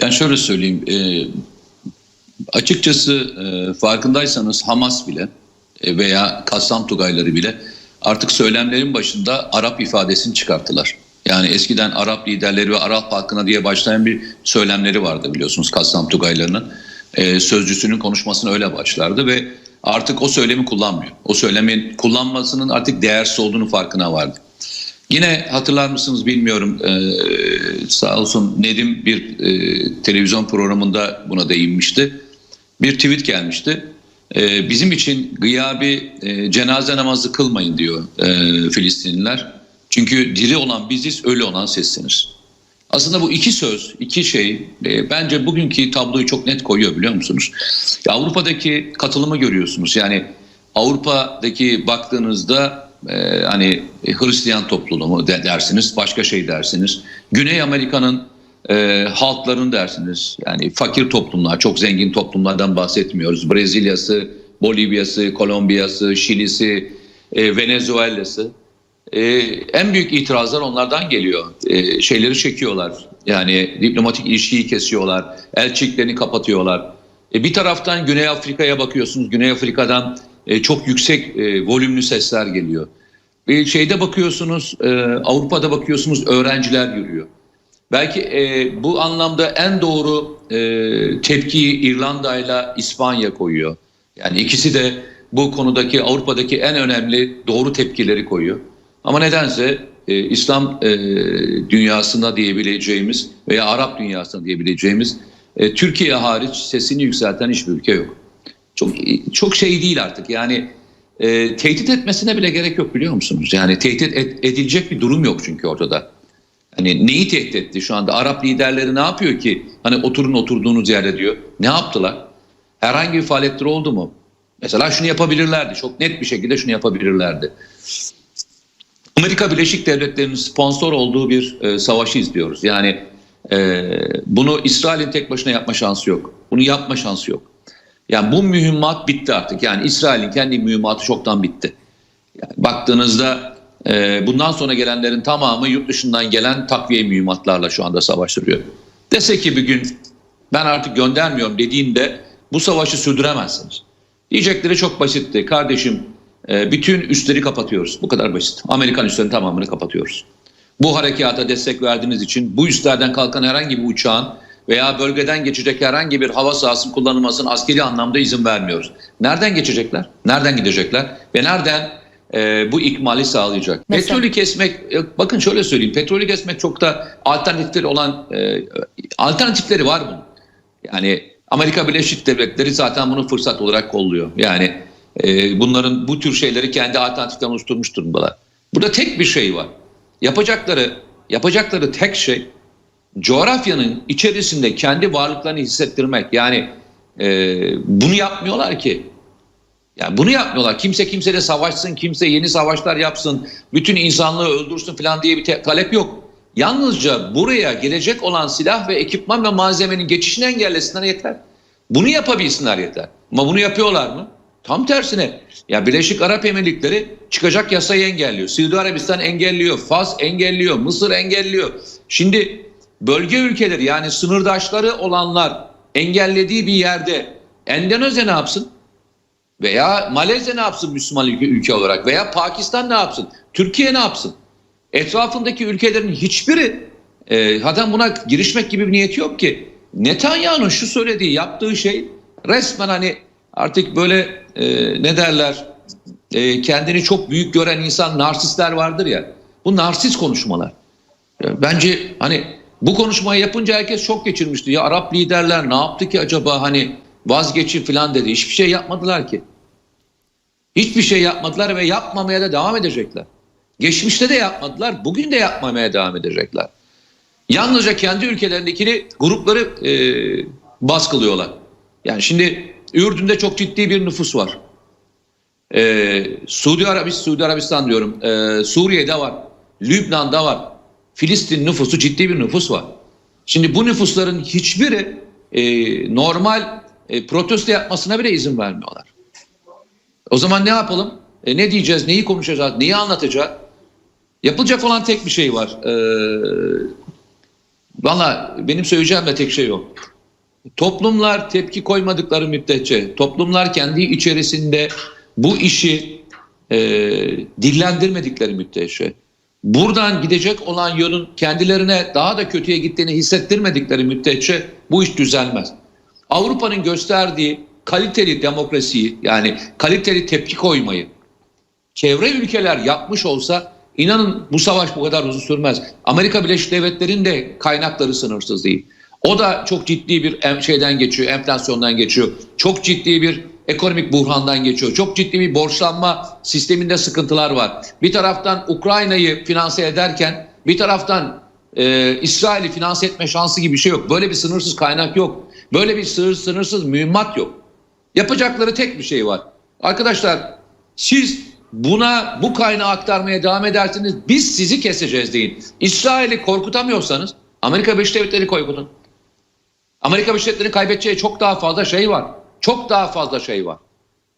Yani şöyle söyleyeyim. e, açıkçası e, farkındaysanız Hamas bile e, veya Kassam Tugayları bile artık söylemlerin başında Arap ifadesini çıkarttılar. Yani eskiden Arap liderleri ve Arap halkına diye başlayan bir söylemleri vardı biliyorsunuz Kassam Tugaylarının. E, sözcüsünün konuşmasına öyle başlardı ve artık o söylemi kullanmıyor. O söylemin kullanmasının artık değersiz olduğunu farkına vardı. Yine hatırlar mısınız bilmiyorum ee, sağ olsun Nedim bir e, televizyon programında buna değinmişti. Bir tweet gelmişti. Ee, bizim için gıyabi e, cenaze namazı kılmayın diyor e, Filistinliler. Çünkü diri olan biziz, ölü olan sizsiniz. Aslında bu iki söz, iki şey e, bence bugünkü tabloyu çok net koyuyor biliyor musunuz? Avrupa'daki katılımı görüyorsunuz. Yani Avrupa'daki baktığınızda e, hani Hristiyan topluluğu mu de- dersiniz, başka şey dersiniz. Güney Amerika'nın e, halkların dersiniz. Yani fakir toplumlar, çok zengin toplumlardan bahsetmiyoruz. Brezilya'sı, Bolivya'sı, Kolombiya'sı, Şili'si, e, Venezuela'sı. Ee, en büyük itirazlar onlardan geliyor. Ee, şeyleri çekiyorlar. Yani diplomatik ilişkiyi kesiyorlar. Elçiliklerini kapatıyorlar. E, bir taraftan Güney Afrika'ya bakıyorsunuz. Güney Afrika'dan e, çok yüksek e, volümlü sesler geliyor. E, şeyde bakıyorsunuz, e, Avrupa'da bakıyorsunuz öğrenciler yürüyor. Belki e, bu anlamda en doğru e, tepkiyi İrlanda ile İspanya koyuyor. Yani ikisi de bu konudaki Avrupa'daki en önemli doğru tepkileri koyuyor. Ama nedense e, İslam e, dünyasında diyebileceğimiz veya Arap dünyasında diyebileceğimiz e, Türkiye hariç sesini yükselten hiçbir ülke yok. Çok çok şey değil artık. Yani e, tehdit etmesine bile gerek yok biliyor musunuz? Yani tehdit et- edilecek bir durum yok çünkü ortada. Hani neyi tehdit etti şu anda? Arap liderleri ne yapıyor ki? Hani oturun oturduğunuz yerde diyor. Ne yaptılar? Herhangi bir faaliyetleri oldu mu? Mesela şunu yapabilirlerdi. Çok net bir şekilde şunu yapabilirlerdi. Amerika Birleşik Devletleri'nin sponsor olduğu bir e, savaşı izliyoruz. Yani e, bunu İsrail'in tek başına yapma şansı yok. Bunu yapma şansı yok. Yani bu mühimmat bitti artık. Yani İsrail'in kendi mühimmatı çoktan bitti. Yani baktığınızda e, bundan sonra gelenlerin tamamı yurt dışından gelen takviye mühimmatlarla şu anda savaştırıyor. Dese ki bir gün ben artık göndermiyorum dediğinde bu savaşı sürdüremezsiniz. Diyecekleri çok basitti. Kardeşim e, bütün üstleri kapatıyoruz. Bu kadar basit. Amerikan üslerinin tamamını kapatıyoruz. Bu harekata destek verdiğiniz için bu üslerden kalkan herhangi bir uçağın veya bölgeden geçecek herhangi bir hava sahasının kullanılmasına askeri anlamda izin vermiyoruz. Nereden geçecekler? Nereden gidecekler? Ve nereden e, bu ikmali sağlayacak? Mesela- Petrolü kesmek, e, bakın şöyle söyleyeyim. Petrolü kesmek çok da alternatifleri olan, e, alternatifleri var bunun. Yani Amerika Birleşik Devletleri zaten bunu fırsat olarak kolluyor. Yani e, bunların bu tür şeyleri kendi alternatiften oluşturmuş durumdalar. Burada tek bir şey var. Yapacakları yapacakları tek şey coğrafyanın içerisinde kendi varlıklarını hissettirmek. Yani e, bunu yapmıyorlar ki. Yani bunu yapmıyorlar. Kimse kimseyle savaşsın, kimse yeni savaşlar yapsın, bütün insanlığı öldürsün falan diye bir talep yok. Yalnızca buraya gelecek olan silah ve ekipman ve malzemenin geçişini engellesinler yeter. Bunu yapabilsinler yeter. Ama bunu yapıyorlar mı? Tam tersine. Ya Birleşik Arap Emirlikleri çıkacak yasayı engelliyor. Suudi Arabistan engelliyor. Fas engelliyor. Mısır engelliyor. Şimdi bölge ülkeleri yani sınırdaşları olanlar engellediği bir yerde Endonezya ne yapsın? Veya Malezya ne yapsın Müslüman ülke, ülke olarak? Veya Pakistan ne yapsın? Türkiye ne yapsın? Etrafındaki ülkelerin hiçbiri e, zaten buna girişmek gibi bir niyeti yok ki. Netanyahu'nun şu söylediği, yaptığı şey resmen hani artık böyle e, ne derler e, kendini çok büyük gören insan narsistler vardır ya. Bu narsist konuşmalar. E, Bence hani bu konuşmayı yapınca herkes şok geçirmişti. Ya Arap liderler ne yaptı ki acaba hani vazgeçin falan dedi. Hiçbir şey yapmadılar ki. Hiçbir şey yapmadılar ve yapmamaya da devam edecekler. Geçmişte de yapmadılar, bugün de yapmamaya devam edecekler. Yalnızca kendi ülkelerindekini grupları e, baskılıyorlar. Yani şimdi Ürdün'de çok ciddi bir nüfus var. E, Suudi Arabistan, Suudi Arabistan diyorum, e, Suriye'de var, Lübnan'da var. Filistin nüfusu ciddi bir nüfus var. Şimdi bu nüfusların hiçbiri e, normal e, protesto yapmasına bile izin vermiyorlar. O zaman ne yapalım? E, ne diyeceğiz? Neyi konuşacağız? Neyi anlatacağız? Yapılacak olan tek bir şey var. Ee, Valla benim söyleyeceğim de tek şey yok. Toplumlar tepki koymadıkları müddetçe, toplumlar kendi içerisinde bu işi e, dillendirmedikleri müddetçe, buradan gidecek olan yolun kendilerine daha da kötüye gittiğini hissettirmedikleri müddetçe bu iş düzelmez. Avrupa'nın gösterdiği kaliteli demokrasiyi yani kaliteli tepki koymayı çevre ülkeler yapmış olsa inanın bu savaş bu kadar uzun sürmez. Amerika Birleşik Devletleri'nin de kaynakları sınırsız değil. O da çok ciddi bir şeyden geçiyor, enflasyondan geçiyor. Çok ciddi bir ekonomik buhrandan geçiyor. Çok ciddi bir borçlanma sisteminde sıkıntılar var. Bir taraftan Ukrayna'yı finanse ederken bir taraftan e, İsrail'i finanse etme şansı gibi bir şey yok. Böyle bir sınırsız kaynak yok. Böyle bir sınır, sınırsız mühimmat yok. Yapacakları tek bir şey var. Arkadaşlar siz buna bu kaynağı aktarmaya devam ederseniz biz sizi keseceğiz deyin. İsrail'i korkutamıyorsanız Amerika Birleşik Devletleri korkutun. Amerika Birleşik Devletleri'nin kaybedeceği çok daha fazla şey var. Çok daha fazla şey var.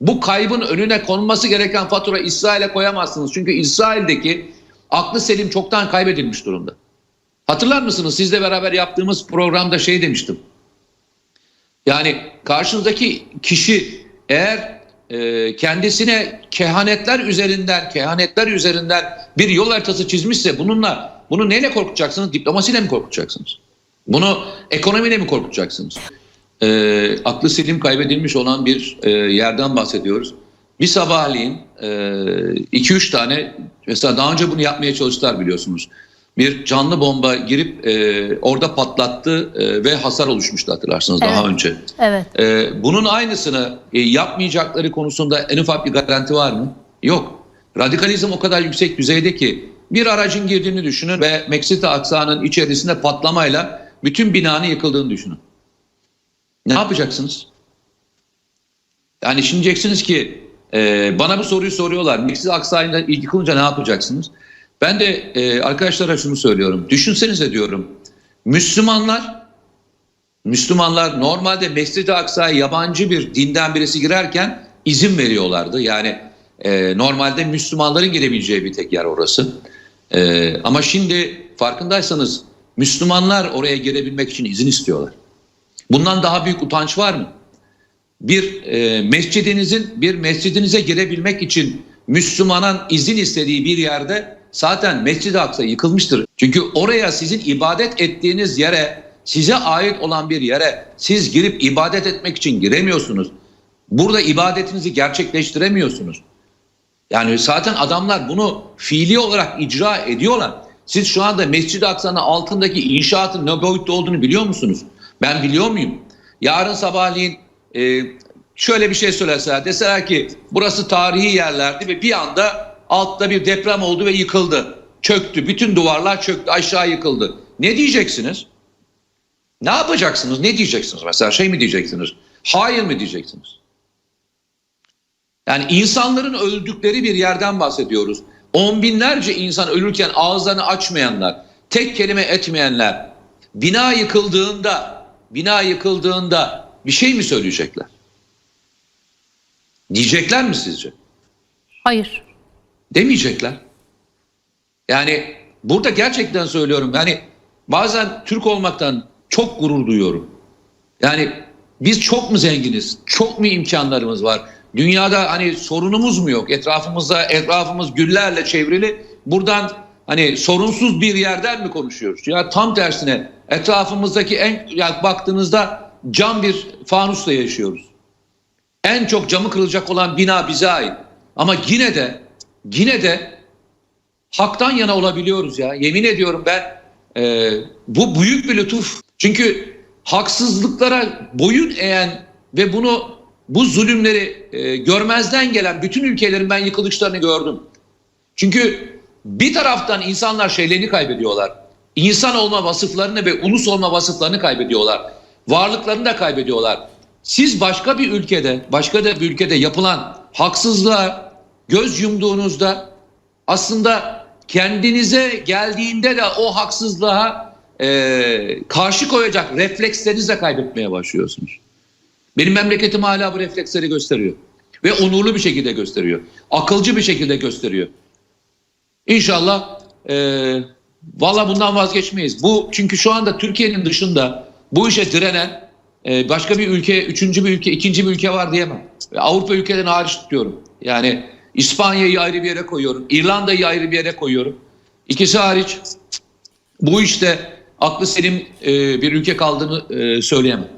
Bu kaybın önüne konulması gereken fatura İsrail'e koyamazsınız. Çünkü İsrail'deki aklı selim çoktan kaybedilmiş durumda. Hatırlar mısınız? Sizle beraber yaptığımız programda şey demiştim. Yani karşınızdaki kişi eğer e, kendisine kehanetler üzerinden kehanetler üzerinden bir yol haritası çizmişse bununla bunu neyle korkutacaksınız? Diplomasiyle mi korkutacaksınız? Bunu ekonomiyle mi korkutacaksınız? E, aklı selim kaybedilmiş olan bir e, yerden bahsediyoruz. Bir sabahleyin 2-3 tane mesela daha önce bunu yapmaya çalıştılar biliyorsunuz. Bir canlı bomba girip e, orada patlattı e, ve hasar oluşmuştu hatırlarsınız daha Evet. önce. Evet. Ee, bunun aynısını e, yapmayacakları konusunda en ufak bir garanti var mı? Yok. Radikalizm o kadar yüksek düzeyde ki bir aracın girdiğini düşünün ve Meksika aksanın içerisinde patlamayla bütün binanın yıkıldığını düşünün. Ne yapacaksınız? Yani şimdi diyeceksiniz ki e, bana bu soruyu soruyorlar. Meksika aksayla yıkılınca ne yapacaksınız? Ben de e, arkadaşlara şunu söylüyorum. Düşünsenize diyorum. Müslümanlar Müslümanlar normalde Mescid-i Aksa'ya yabancı bir dinden birisi girerken izin veriyorlardı. Yani e, normalde Müslümanların girebileceği bir tek yer orası. E, ama şimdi farkındaysanız Müslümanlar oraya girebilmek için izin istiyorlar. Bundan daha büyük utanç var mı? Bir e, mescidinizin bir mescidinize girebilmek için Müslümanın izin istediği bir yerde zaten Mescid-i Aksa yıkılmıştır. Çünkü oraya sizin ibadet ettiğiniz yere, size ait olan bir yere siz girip ibadet etmek için giremiyorsunuz. Burada ibadetinizi gerçekleştiremiyorsunuz. Yani zaten adamlar bunu fiili olarak icra ediyorlar. Siz şu anda Mescid-i Aksa'nın altındaki inşaatın ne boyutta olduğunu biliyor musunuz? Ben biliyor muyum? Yarın sabahleyin e, şöyle bir şey söyleseler. Deseler ki burası tarihi yerlerdi ve bir anda altta bir deprem oldu ve yıkıldı. Çöktü. Bütün duvarlar çöktü. Aşağı yıkıldı. Ne diyeceksiniz? Ne yapacaksınız? Ne diyeceksiniz? Mesela şey mi diyeceksiniz? Hayır mı diyeceksiniz? Yani insanların öldükleri bir yerden bahsediyoruz. On binlerce insan ölürken ağızlarını açmayanlar, tek kelime etmeyenler, bina yıkıldığında, bina yıkıldığında bir şey mi söyleyecekler? Diyecekler mi sizce? Hayır. Demeyecekler. Yani burada gerçekten söylüyorum. Yani bazen Türk olmaktan çok gurur duyuyorum. Yani biz çok mu zenginiz? Çok mu imkanlarımız var? Dünyada hani sorunumuz mu yok? Etrafımızda etrafımız güllerle çevrili. Buradan hani sorunsuz bir yerden mi konuşuyoruz? Ya tam tersine etrafımızdaki en yani baktığınızda cam bir fanusla yaşıyoruz. En çok camı kırılacak olan bina bize ait. Ama yine de yine de haktan yana olabiliyoruz ya. Yemin ediyorum ben e, bu büyük bir lütuf. Çünkü haksızlıklara boyun eğen ve bunu bu zulümleri e, görmezden gelen bütün ülkelerin ben yıkılışlarını gördüm. Çünkü bir taraftan insanlar şeylerini kaybediyorlar. İnsan olma vasıflarını ve ulus olma vasıflarını kaybediyorlar. Varlıklarını da kaybediyorlar. Siz başka bir ülkede, başka da bir ülkede yapılan haksızlığa göz yumduğunuzda aslında kendinize geldiğinde de o haksızlığa e, karşı koyacak reflekslerinizi de kaybetmeye başlıyorsunuz. Benim memleketim hala bu refleksleri gösteriyor. Ve onurlu bir şekilde gösteriyor. Akılcı bir şekilde gösteriyor. İnşallah e, Valla bundan vazgeçmeyiz. Bu çünkü şu anda Türkiye'nin dışında bu işe direnen e, başka bir ülke, üçüncü bir ülke, ikinci bir ülke var diyemem. Ve Avrupa ülkelerini hariç tutuyorum. Yani İspanya'yı ayrı bir yere koyuyorum. İrlanda'yı ayrı bir yere koyuyorum. İkisi hariç bu işte aklı selim e, bir ülke kaldığını e, söyleyemem.